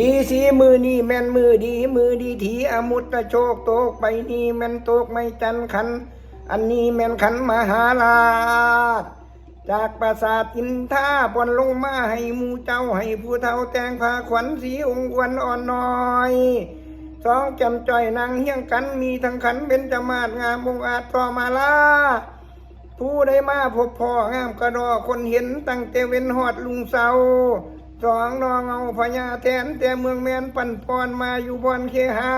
ทีสีมือนี่แม่นมือดีมือดีทีอมุตตะโชคโตกไปนี่แม่นโตกไม่จันขัน อันนี้แม่นขันมหาลาช จากปราสาทอินท่าปนลงมาให้หมูเจ้าให้ผู้เฒ่าแตงผ้าขวัญสีองค์วันอ่อนน้อยสองจำจ่อยนางเฮี้ยงกันมีทั้งขันเป็นจมาศงามองอาจต่อมาลาผู้ได้มาพบพ่องามกระดอคนเห็นตั้งแต่เว้นหอดลุงเสา สองนองเอาพญาแทนแต่เมืองแมนปั่นปอนมาอยู่บอนเคหา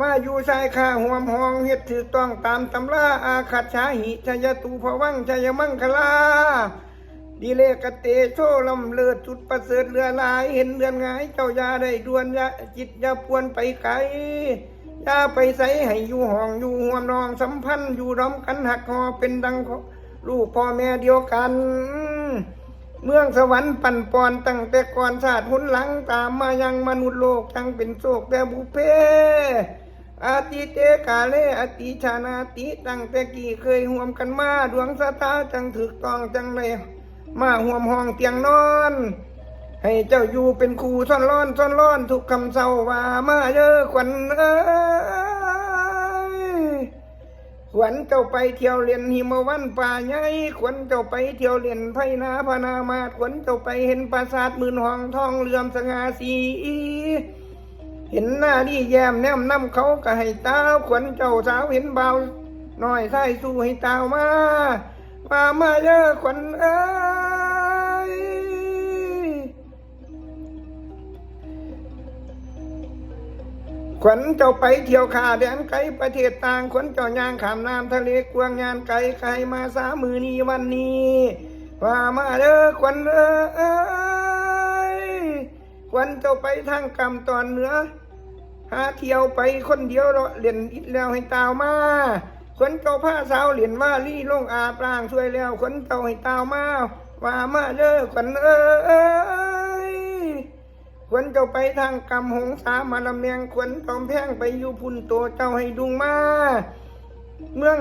มาอยู่ชายคาห่วมห้องเฮ็ดถือต้องตามตำราอาขัดชาหิชยตูพวังชยมังคลาดีเลกเตโชลำเลิศจุดประเสริฐเรือลายเห็นเรือนงายเจ้ายาได้ดวนยาจิตยาปวนไปไกลยาไปใสให้อยู่ห้องอยู่ห่วมนองสัมพันธ์อยู่ร้อมกันหักคอเป็นดังลูกพ่อแม่เดียวกัน เมืองสวรรค์ปั่นปอนตั้งแต่ก่อนชาติหุนหลังตามมายังมนุษย์โลกจังเป็นโศกแต่บุเพอาติเตกาเลอติชานาติตั้งแต่กี่เคยห่วมกันมาดวงสตาจังถึกต้องจังเลยมาห่วมห้องเตียงนอน ให้เจ้าอยู่เป็นครูซ่อนร้อนซ่อนร้อนทุกคำเศร้าว่ามาเยอะขวัญเอ้ ขวัญเจ้าไปเที่ยวเรียนหิมวันป่าใหญ่ขวัญเจ้าไปเที่ยวเรียนไพนาพนามาขวัญเจ้าไปเห็นปราสาทมื่นห้องทองเลื่อมสง่าสีเห็นหน้าดีแย้มแนมน้ำเขาก็ให้ตาขวัญเจ้าสาวเห็นเบาหน่อยใส่สู้ให้ตาวมา มามาเยอะขวัญเอ้ ขวัญเจ้าไปเที่ยวขาแดนไกลประเทศต่างขวัญเจ้าย่างขามน้ำทะเลกวางงานไกลใครมาสามมือนี้วันนี้ว่ามาเด้อขวัญเอ้ยควันเจ้าไปทางกรรมตอนเหนือหาเที่ยวไปคนเดียวเราเล่นอิดแล้วให้ตาวมาคนเจ้าผ้าสาวเหรียญว่าลี่ลงอาปรางช่วยแล้วคนเจ้าให้ตาวมาว่ามาเด้อขวัญเอ้ย ขวัญเจ้าไปทางกรรมหงสามาลำเมียงขวัญตอมแพงไปอยู่พุ่นโตเจ้าให้ดุงมา เมือง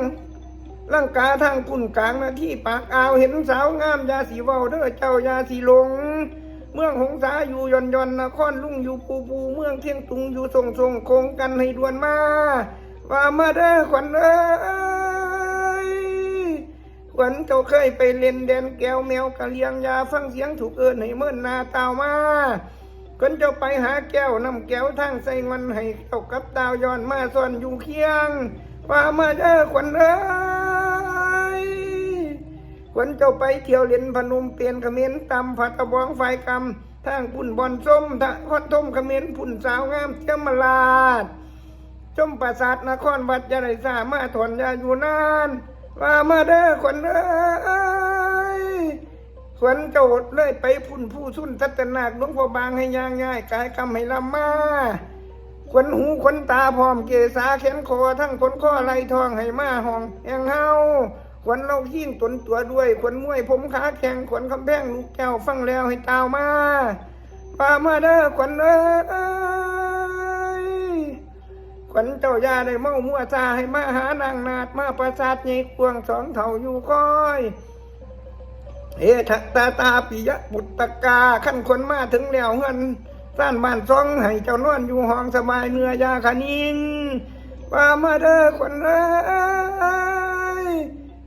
ร่างกาทางปุ่นกลางนะที่ปากอาวเห็นสาวงามยาสีเว้าเด้อเจ้ายาสีลง เมืองหงสาอยู่ย่อนย่อนนครลุงอยู่ปูปูเมืองเที่ยงตุงอยู่ทรงทรงโคงกันให้ด่วนมา ว่ามาเด้อขวัญเอ้ยขวัญเจ้าเคยไปเล่นแดนแก้วแมวกะเลียงยาฟังเสียงถูกเอินให้เมื่อนนาตาวมา ขวัญเจ้าไปหาแก้วนำแก้วทางใส่งินให้เจ้ากับตาวย้อนมาซ่อนอยู่เคียงว่ามาเด้อขวัญเอ้ยควรเจ้าไปเที่ยวเล่นพนมเปลี่ยนเขมรตำผัดตะบองไฟกำทางปุ่นบอนส้มทะคอนทมเขมรปุ่นสาวงามเจ้ามาลาดจมปราสาทนครวัดยาไรสามาถอนยาอยู่นานว่ามาเด้อขวัญเอ้ย ขวัญเจ้าเลยไปพุ่นผู้สุ่นทัตนาคหลวงพ่อบางให้ย่างง่ายกายกำให้ลำมาขนหูขนตาพร้อมเกษาแขนคอทั้งขนข้อไหลทองให้มาห้องแหงเฮาขนเราขิ้งตนตัวด้วยขนมวยผมขาแข็งขนคำแพงลูกแก้วฟังแล้วให้ตาวมาปามาเด้อขวัญเอ้ยขวัญเจ้ายาได้เมามัวซาให้มาหานางนาดมาประสาทใหญ่กวงสองเท่าอยู่ก้อย เอทตาตาปิยะบุตตกาขั้นคนมาถึงแล้วเงินสร้างบ้านซองให้เจ้านอนอยู่ห้องสบายเนื้อยาขนินว่ามาเด้อคนเอ้ย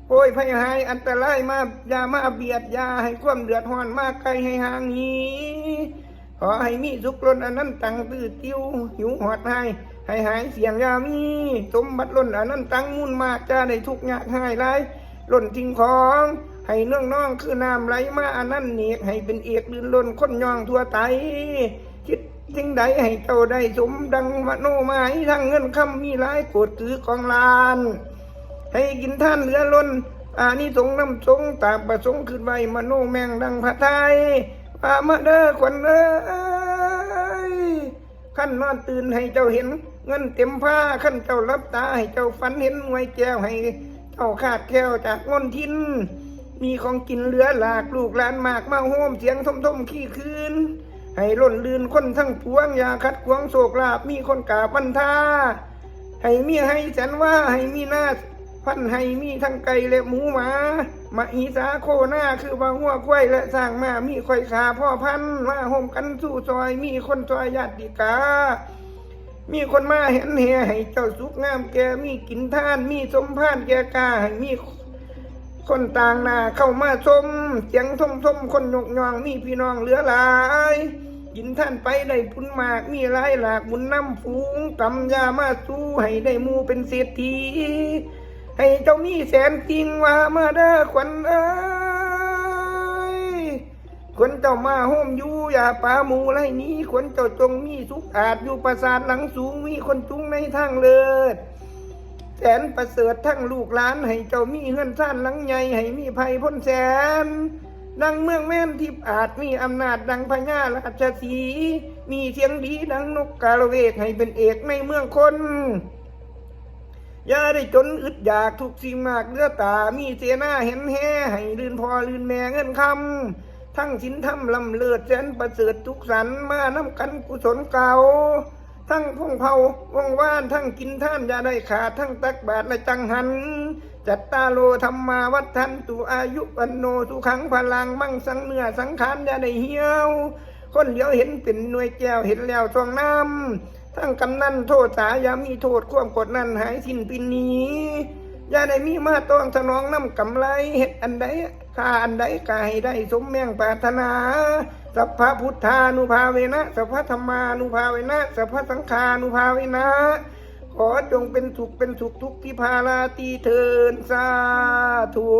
โอ้ยภัยหายอันตรายมาอย่ามาเบียดยาให้ความเดือดร้อนมากไกลให้ห่างนี้ขอให้มีสุขล้นอันนั้นตังตื้อติ้วหิวหอดให้ให้หายเสียงยามีสมบัติล้นอันนั้นตังมุ่นมากจะได้ทุกข์ยากหายไรล้นทิ้งของ ให้เนื่องน้องคือน้ำไหลมาอันนั้นเนกให้เป็นเอกลื่นล้นคนย่องทั่วไตคิดสิ่งใดให้เจ้าได้สมดังมโนหมายทั้งเงินคำมีหลายโกดถือกองลาน ให้กินท่านเหลือล้นอานิสงน้ำสงตามประสงค์ขึ้นไว้มโนแมงดังพระไทยปามาเด้อขวัญเอ้ยขั้นนอนตื่นให้เจ้าเห็น เงินเต็มผ้าขั้นเจ้ารับตาให้เจ้าฝันเห็นไว้แก้วให้เจ้าขาดแก้วจากงนทิน มีของกินเหลือหลากลูกหลานมากมาโฮมเสียงทมทมขี้คืน ให้ล่นลื่นคนทั้งปวงอย่าคัดขวางโศกลาบมีคนกาบันทาให้มีให้แสนว่าให้มีหน้าพันให้มีทั้งไก่และหมูหมามาอีสาโคหน้าคือว่าหัวควายและสร้างมามีควายขาพ่อพันธุ์มาห่มกันสู้ซอยมีคนซอยญาติกามีคนมาเห็นแห่ให้เจ้าสุกงามแกมีกินท่าน มีสมพานแกกาให้มี คนต่างหน้าเข้ามาชมเสียงทมทมคนยกยองมีพี่น้องเหลือหลายกินท่านไปได้พุนมากมีหลายหลากบุญน้ำฟูงกำยามาสู้ให้ได้มูเป็นเศรษฐีให้เจ้ามีแสนจริงว่ามาเด้อขวัญเอ้ยควรเจ้ามาห้มอยู่อย่าป่าหมูไรนี้ควรเจ้าจงมีสุขอาจอยู่ปราสาทหลังสูงมีคนจุงในทางเลิศ สนประเสริฐทั้งลูกหลานให้เจ้ามีเฮือนซ่านหลังใหญ่ให้มีภัยพ้นแสน ดังเมืองแม่นทิพอาจมีอำนาจดังพญาราชสี มีเสียงดีดังนกกาละเวกให้เป็นเอกในเมืองคนอย่าได้จนอึดอยากทุกสิ่งมากเลือตา มีเสนาเห็นแห่ให้ลื่นพอลื่นแม่เงินคำทั้งสินทำลำเลิศแสนประเสริฐทุกสันมาน้ำกันกุศลเก่า ทั้งพงเผาว่องว่าน ทั้งกินท่านอย่าได้ขาดทั้งตักบาทและจังหัน จัตตาโลธรรมาวัฒนตุอายุวันโนสุขังพลังมั่งสังเนื้อสังขารอย่าได้เหี่ยว คนเดียวเห็นเป็นหน่วยแก้วเห็นแล้วทองน้ำทั้งกำนันโทษสายามีโทษความกดนั้นหายสิ้นปีนี้อย่าได้มีมาต้องสนองน้ำกำไรเห็ดอันใด ถ้าอันใดกายได้สมแมงปรารถนา สัพพพุทธานุภาเวนะ สัพพธรรมานุภาเวนะ สัพพสังฆานุภาเวนะ ขอจงเป็นสุขเป็นสุขทุกที่พาลาตีเทินสาธุ